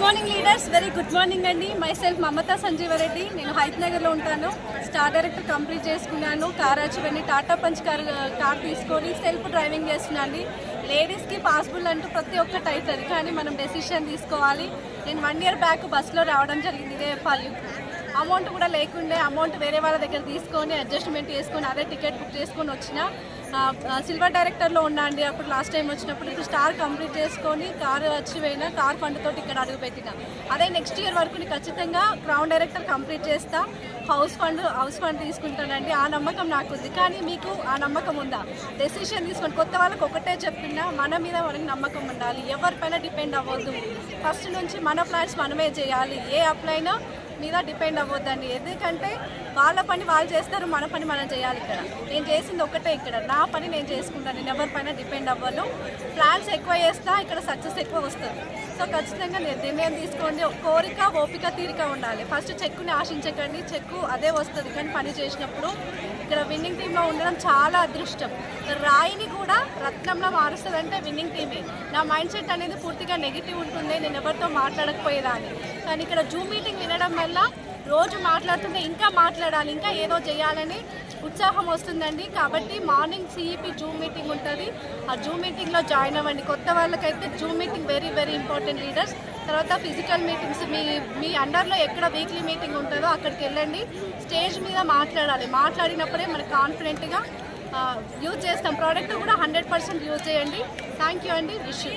Good morning leaders very good morning అండి. Myself Mamata Sanjeevareddy నేను హైత్ నగర్లో ఉంటాను. స్టార్ డైరెక్టర్ కంప్లీట్ చేసుకున్నాను. కార్ అచీవని టాటా పంచ్ కార్ కార్ తీసుకొని సెల్ఫ్ డ్రైవింగ్ చేస్తున్నాను లేడీస్కి పాసిబుల్ అంటూ ప్రతి ఒక్కటి అవుతుంది. కానీ మనం డెసిషన్ తీసుకోవాలి. నేను వన్ ఇయర్ బ్యాక్ బస్సులో రావడం జరిగింది ఇదే పల్లి అమౌంట్ కూడా లేకుండే అమౌంట్ వేరే వాళ్ళ దగ్గర తీసుకొని అడ్జస్ట్మెంట్ చేసుకొని అదే టికెట్ బుక్ చేసుకొని వచ్చిన సిల్వర్ డైరెక్టర్లో ఉన్నా అండి అప్పుడు లాస్ట్ టైం వచ్చినప్పుడు ఇప్పుడు స్టార్ కంప్లీట్ చేసుకొని కార్ వచ్చి పోయినా కార్ ఫండ్తో ఇక్కడ అడుగు పెట్టిన. అదే నెక్స్ట్ ఇయర్ వరకు నేను ఖచ్చితంగా క్రౌన్ డైరెక్టర్ కంప్లీట్ చేస్తా హౌస్ ఫండ్ హౌస్ ఫండ్ తీసుకుంటానండి. ఆ నమ్మకం నాకు ఉంది కానీ మీకు ఆ నమ్మకం ఉందా? డెసిషన్ తీసుకొని కొత్త వాళ్ళకి ఒకటే చెప్పిన మన మీద మనకి నమ్మకం ఉండాలి. ఎవరిపైన డిపెండ్ అవ్వద్దు. ఫస్ట్ నుంచి మన ప్లాన్స్ మనమే చేయాలి. ఏ అప్లైనా మీద డిపెండ్ అవ్వద్దండి. ఎందుకంటే వాళ్ళ పని వాళ్ళు చేస్తారు మన పని మనం చేయాలి ఇక్కడ. నేను చేసింది ఒక్కటే ఇక్కడ. నా పని నేను చేసుకుంటాను. నేను ఎవరిపైన డిపెండ్ అవ్వను. ప్లాన్స్ ఎక్కువ చేస్తా ఇక్కడ సక్సెస్ ఎక్కువ వస్తుంది. సో ఖచ్చితంగా నేను నిర్ణయం తీసుకోండి. కోరిక ఓపిక తీరిక ఉండాలి. ఫస్ట్ చెక్కుని ఆశించకండి. చెక్కు అదే వస్తుంది. కానీ పని చేసినప్పుడు ఇక్కడ విన్నింగ్ టీంలో ఉండడం చాలా అదృష్టం. రాయిని కూడా రత్నంలో మారుస్తుందంటే విన్నింగ్ టీమే నా మైండ్ సెట్ అనేది పూర్తిగా నెగిటివ్ ఉంటుంది. నేను ఎవరితో మాట్లాడకపోయేదాన్ని. కానీ ఇక్కడ జూమ్ మీటింగ్ వినడం వల్ల రోజు మాట్లాడుతుంటే ఇంకా మాట్లాడాలి ఇంకా ఏదో చేయాలని ఉత్సాహం వస్తుందండి. కాబట్టి మార్నింగ్ సిఈపి జూమ్ మీటింగ్ ఉంటుంది. ఆ జూమ్ మీటింగ్లో జాయిన్ అవ్వండి. కొత్త వాళ్ళకైతే Zoom meeting very very important leaders తర్వాత ఫిజికల్ మీటింగ్స్ మీ మీ అండర్లో ఎక్కడ వీక్లీ మీటింగ్ ఉంటుందో అక్కడికి వెళ్ళండి. స్టేజ్ మీద మాట్లాడాలి. మాట్లాడినప్పుడే మనకు కాన్ఫిడెంట్గా యూజ్ చేస్తాం. ప్రోడక్ట్ కూడా హండ్రెడ్ పర్సెంట్ యూజ్ చేయండి. థ్యాంక్ యూ అండి. Wish you